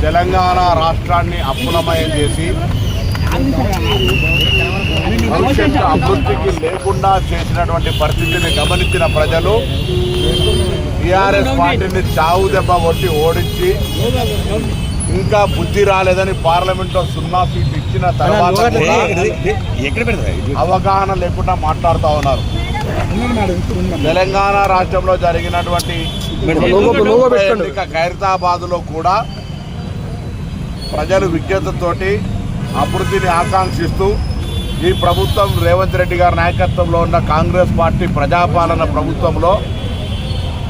తెలంగాణ రాష్ట్రాన్ని అప్పులమయం చేసి భవిష్యత్తు అభివృద్ధికి లేకుండా చేసినటువంటి పరిస్థితిని గమనించిన ప్రజలు టీఆర్ఎస్ పార్టీని చావు దెబ్బ కొట్టి ఓడించి ఇంకా బుద్ధి రాలేదని పార్లమెంట్లో సున్నా సీట్లు ఇచ్చిన తర్వాత అవగాహన లేకుండా మాట్లాడుతూ ఉన్నారు. తెలంగాణ రాష్ట్రంలో జరిగినటువంటి ఖైరతాబాద్లో కూడా ప్రజలు విజ్ఞతతోటి అభివృద్ధిని ఆకాంక్షిస్తూ ఈ ప్రభుత్వం రేవంత్ రెడ్డి గారి నాయకత్వంలో ఉన్న కాంగ్రెస్ పార్టీ ప్రజాపాలన ప్రభుత్వంలో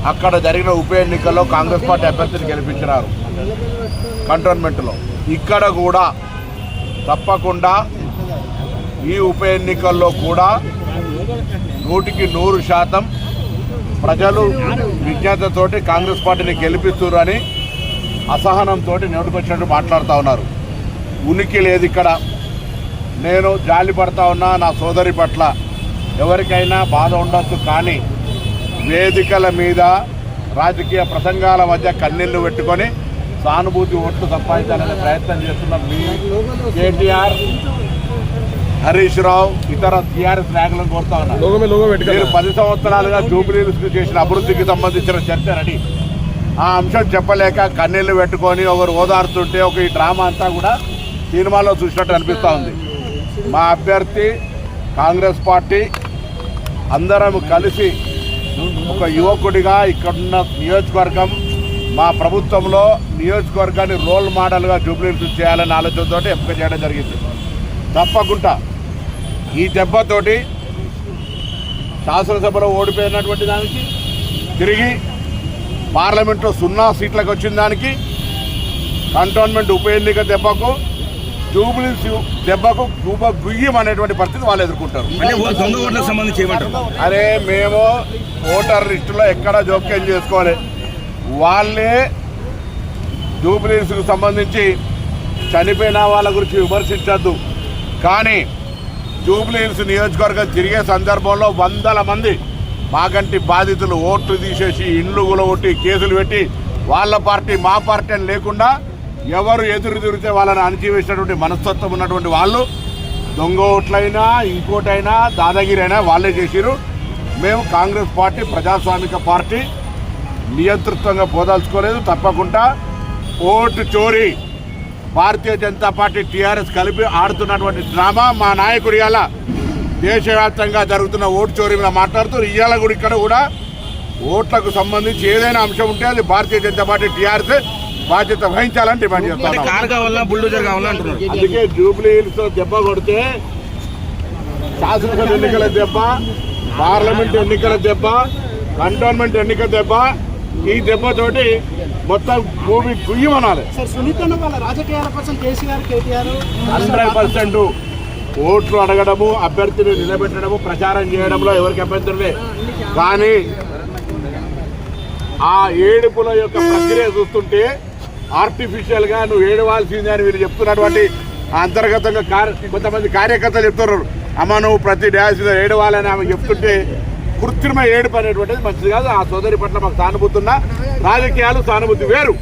అక్కడ జరిగిన ఉప ఎన్నికల్లో కాంగ్రెస్ పార్టీ అభ్యర్థిని గెలిపించినారు. కంటోన్మెంట్లో. ఇక్కడ కూడా తప్పకుండా ఈ ఉప ఎన్నికల్లో కూడా నూటికి నూరు శాతం ప్రజలు విజ్ఞతతోటి కాంగ్రెస్ పార్టీని గెలిపిస్తున్నారని అసహనంతో నోటికొచ్చినట్టు మాట్లాడుతూ ఉన్నారు. ఉనికి లేదు ఇక్కడ. నేను జాలి పడతా ఉన్నా నా సోదరి పట్ల. ఎవరికైనా బాధ ఉండొచ్చు కానీ వేదికల మీద రాజకీయ ప్రసంగాల మధ్య కన్నీళ్ళు పెట్టుకొని సానుభూతి ఓట్లు సంపాదించాలనే ప్రయత్నం చేస్తున్న మీ కేటీఆర్ హరీష్ రావు ఇతర టీఆర్ఎస్ నాయకులను కోరుతా ఉన్నారు. మీరు పది సంవత్సరాలుగా జూబిలీస్ చేసిన అభివృద్ధికి సంబంధించిన చర్చ రెడీ. ఆ అంశం చెప్పలేక కన్నీళ్ళు పెట్టుకొని ఒకరు ఓదారుతుంటే ఒక ఈ డ్రామా అంతా కూడా సినిమాలో చూసినట్టు అనిపిస్తూ ఉంది. మా అభ్యర్థి కాంగ్రెస్ పార్టీ అందరం కలిసి ఒక యువకుడిగా ఇక్కడున్న నియోజకవర్గం మా ప్రభుత్వంలో నియోజకవర్గాన్ని రోల్ మోడల్గా జూబ్లీస్ చేయాలనే ఆలోచనతో ఎంపిక చేయడం జరిగింది. తప్పకుండా ఈ దెబ్బతోటి శాసనసభలో ఓడిపోయినటువంటి దానికి తిరిగి పార్లమెంట్లో సున్నా సీట్లకు వచ్చిన దానికి కంటోన్మెంట్ ఉప ఎన్నిక దెబ్బకు జూబ్లీస్ దెబ్బకు గుబ గుయ్యం అనేటువంటి పరిస్థితి వాళ్ళు ఎదుర్కొంటారు. అరే మేము ఓటర్ లిస్టులో ఎక్కడ జోక్యం చేసుకోవాలి? వాళ్ళే జూబ్లీస్కు సంబంధించి చనిపోయిన వాళ్ళ గురించి విమర్శించద్దు. కానీ జూబ్లీహిల్స్ నియోజకవర్గం తిరిగే సందర్భంలో వందల మంది మాకంటి బాధితులు ఓట్లు తీసేసి ఇండ్లు గులగొట్టి కేసులు పెట్టి వాళ్ళ పార్టీ మా పార్టీ అని లేకుండా ఎవరు ఎదురు తిరిగితే వాళ్ళని అణచివేసినటువంటి మనస్తత్వం ఉన్నటువంటి వాళ్ళు దొంగ ఓట్లైనా ఇంకోటైనా దాదాగిరి అయినా వాళ్ళే చేసిరు మేము కాంగ్రెస్ పార్టీ ప్రజాస్వామిక పార్టీ నియంతృత్వంగా పోదాల్చుకోలేదు. తప్పకుండా ఓటు చోరీ భారతీయ జనతా పార్టీ టీఆర్ఎస్ కలిపి ఆడుతున్నటువంటి డ్రామా మా నాయకుడు ఇవాళ దేశవ్యాప్తంగా జరుగుతున్న ఓటు చోరీ మీద మాట్లాడుతూ ఇవాళ కూడా ఇక్కడ కూడా ఓట్లకు సంబంధించి ఏదైనా అంశం ఉంటే అది భారతీయ జనతా పార్టీ టీఆర్ఎస్ బాధ్యత వహించాలని డిమాండ్ చేస్తాను అంటున్నారు. అందుకే జూబ్లీ హిల్స్ దెబ్బ కొడితే శాసనసభ ఎన్నికల దెబ్బ పార్లమెంట్ ఎన్నికల దెబ్బ కంటోన్మెంట్ ఎన్నికల దెబ్బ ఈ దెబ్బతోటి మొత్తం భూమి గుయ్యమనాలి హండ్రెడ్ పర్సెంట్ ఓట్లు అడగడము అభ్యర్థిని నిలబెట్టడము ప్రచారం చేయడంలో ఎవరికి అభ్యంతరం లేదు. కానీ ఆ ఏడుపుల యొక్క ప్రక్రియ చూస్తుంటే ఆర్టిఫిషియల్గా నువ్వు ఏడవాల్సిందే అని వీళ్ళు చెప్తున్నటువంటి అంతర్గతంగా కొంతమంది కార్యకర్తలు చెప్తున్నారు. అమ్మ నువ్వు ప్రతి డ్యాన్స్ మీద ఏడవాలని ఆమె చెప్తుంటే కృత్రిమ ఏడుపు అనేటువంటిది మంచిది కాదు. ఆ సోదరి పట్ల మాకు సానుభూతి ఉన్న. రాజకీయాలు సానుభూతి వేరు.